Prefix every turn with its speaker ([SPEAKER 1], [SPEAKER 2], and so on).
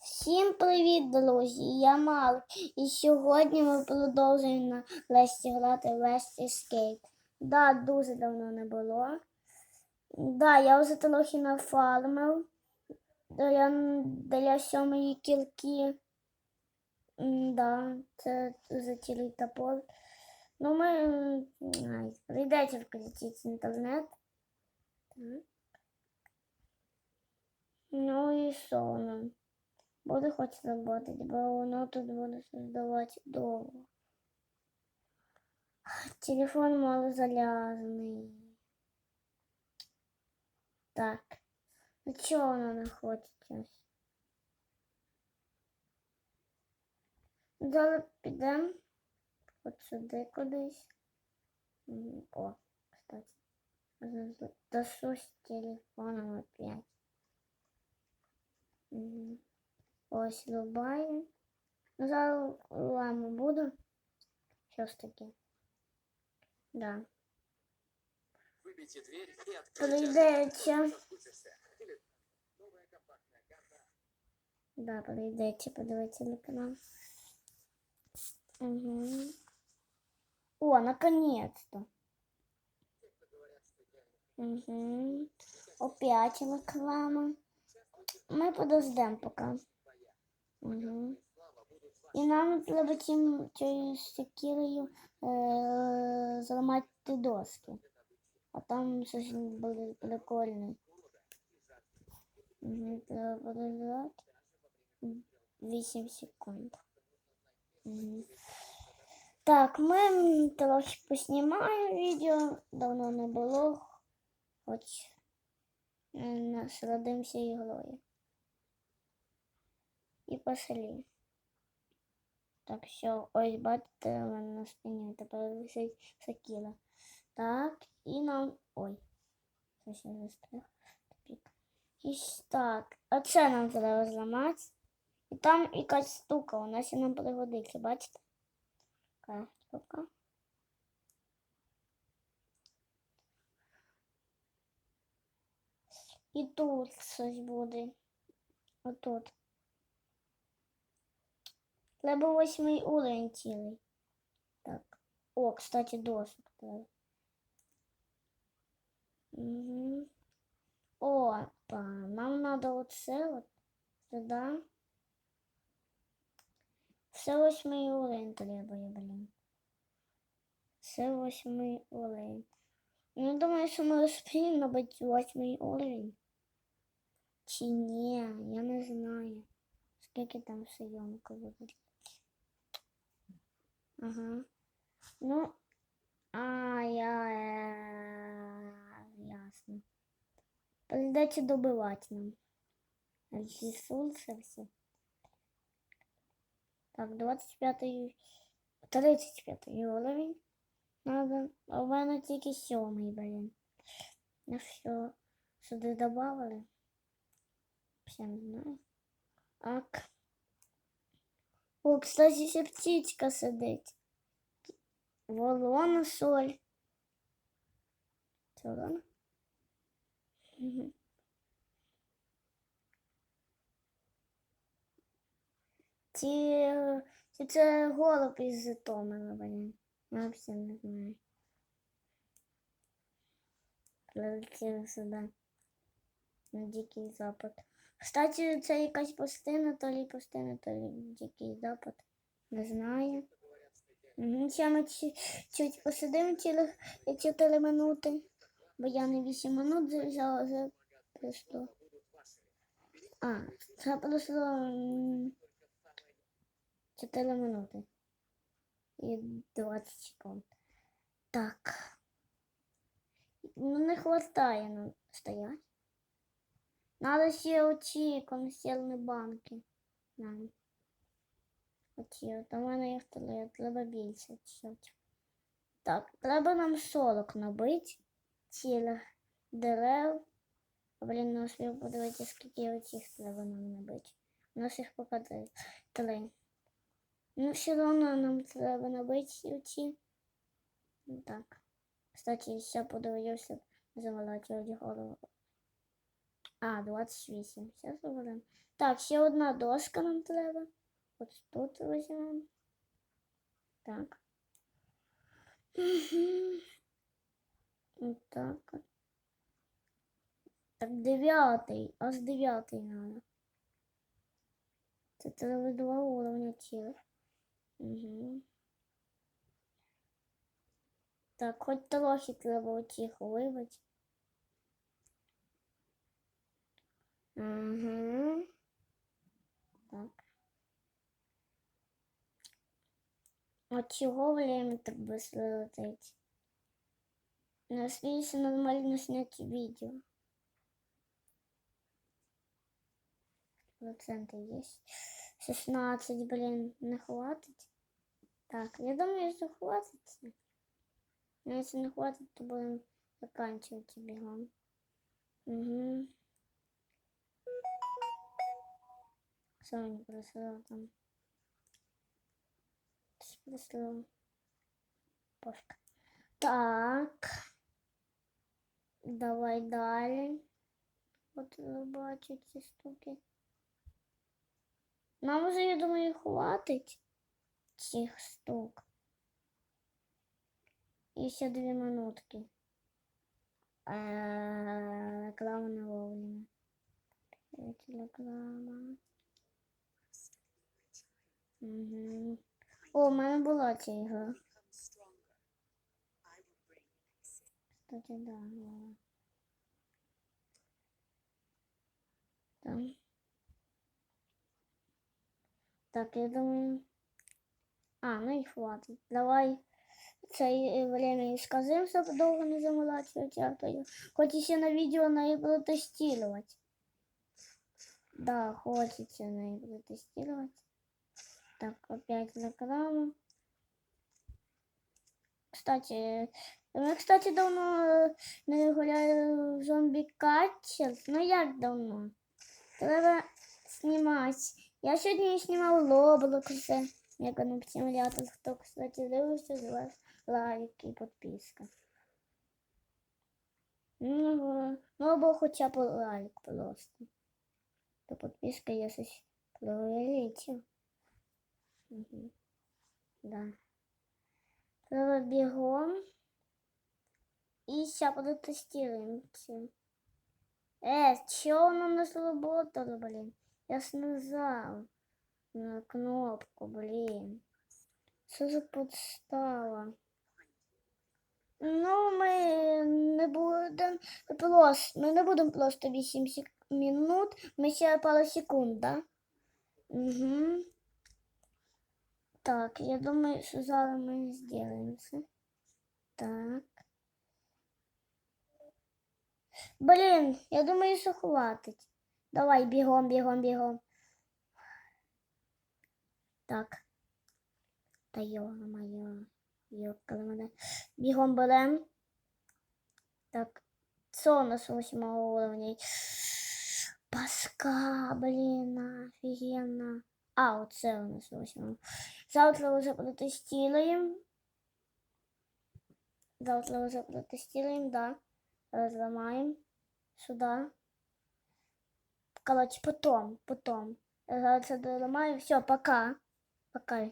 [SPEAKER 1] Всім привіт, друзі! Я Марк. І сьогодні ми продовжуємо на Лесті грати West Escape. Да, дуже давно не було. Да, я вже трохи нафармив для, для сьомої кілки. Да, це за цілий топор. Ну, ми прийдеться включити інтернет. Ну і що нам? Буду хоч работать, бо воно тут буде создавати довго. Телефон мало залязаний. Так. Ну чого воно не хоче щось? Зараз підемо от сюди кудись. О, кстати. Дошусь з телефоном опять. Ось рубаю. Ну, зараз ламу буду. Що ж таки? Да.
[SPEAKER 2] Дверь и откройте.
[SPEAKER 1] Прийдеться. Да, прийдеться подивитися на канал. Угу. О, наконец-то. Угу. Опять реклама. Ми подождемо поки. Угу. І нам треба цим цією секірою е, зламати доски. А там щось буде прикольне. Угу, треба подождати. 8 секунд. Угу. Так, ми трохи поснімаємо відео, давно не було. Хоч е, насладимося ігрою. І пошли. Так, все, ось бачите, у мене на спині тепер висить сакіла. Так, і нам. Ой, щось я застряг. Тупик. І ж так, оце нам треба зламати. І там якась штука, у нас і нам пригодиться, бачите? Така штука. І тут щось буде. Отут. Треба восьмий уровень цілий. Так. О, кстати, досок треба. Угу. Опа, нам надо вот це вот сюда. Все восьмий уровень требує, блін. Все восьмий уровень. Ну, думаю, що ми успіємо набити восьмий уровень. Чи ні, я не знаю. Скільки там съемка буде. Ага. Ну, а, я... е, Ясно. Придеться добивати нам. Ресурси всі. Так, 25 35 уровень. Надо. А у мене тільки сьомий, блін. Ну все. Сюди добавили. Все не знаю. Так. О, кстати, ще птичка сидить. Волона соль. Це вона? Мгм. Ці, чи це голуб із Житомира, блін. Я взагалі не знаю. Прилетіли сюди. На Дикий Запад. Кстати, це якась пустина, то лі пустина, то лі Дикий Запад. Не знаю. Ще ми чуть, посидимо цілих 4 минути. Бо я не 8 минут взяла, вже прийшло. А, це пройшло м, 4 минути. І 20 секунд. Так. Ну, не хватає нам стоять. Надо ще оці консервні банки. Нам. Оці, от у мене їх треба більше. Так, треба нам 40 набити цілих дерев. Блін, не успів подивитися, скільки оцих треба нам набити. У нас їх поки три. Ну, все одно нам треба набити оці. Ну, Так. Кстати, ще подивився завалати голову. А, 28. Сейчас виберемо Так, ще одна доска нам треба. От тут візьмемо. Так. Угу. Так. Так, дев'ятий. Аж дев'ятий надо. Це треба два уровня цілих. Угу. Так, хоч трохи треба оцих вибити. Угу. Так. От чего время так быстро летит? Надеюсь, нормально снять видео. Проценты есть. 16, блин, не хватит. Так, я думаю, что хватит. Но если не хватит, то будем заканчивать бегом. Угу. Что не прислал там? Прислал. Пофиг. Так. Давай далі. От ви бачите штуки. Нам вже, я думаю, хватить цих штук. І ще дві минутки. Реклама не вовремя. Реклама. Угу. О, у мене була ця ігра. Кстати, да, була. Там. Так, я думаю. А, ну и хватит. Давай це время і скажем, щоб довго не замолачувати автою. Хоч ще на відео неї протестувати. Да, хочеться неї протестувати. Так, опять реклама. Кстати, ми, кстати, давно не гуляю в зомбі катчер. Ну як давно? Треба знімати. Я сьогодні знімав Roblox, Мегану симулятор. Хто, кстати, дивився, з вас лайк і підписка. Ну, ну або хоча б лайк просто. То підписка щось проверите. Да. Треба бігом. І ще протестуємо це. Е, чого воно не сработало, блін? Я нажав на кнопку, блін. Що за подстава? Ну, ми не будемо просто, ми не будемо просто 8 сек... минут, ми ще пару секунд, да? Угу. Так, я думаю, що зараз ми зробимо це. Так. Блін, я думаю, що хватить. Давай, бігом, бігом, бігом. Так. Та йо-моє. Йо-моє. Бігом берем. Так. Це у нас восьмого уровня. Паска, блін, офігенно. А, оце у нас восьмого. Завтра вже протестируем. Завтра вже протестируем, да. Разломаем сюда. Короче, потом, потом. Зараз це доламаю. Все, пока. Пока.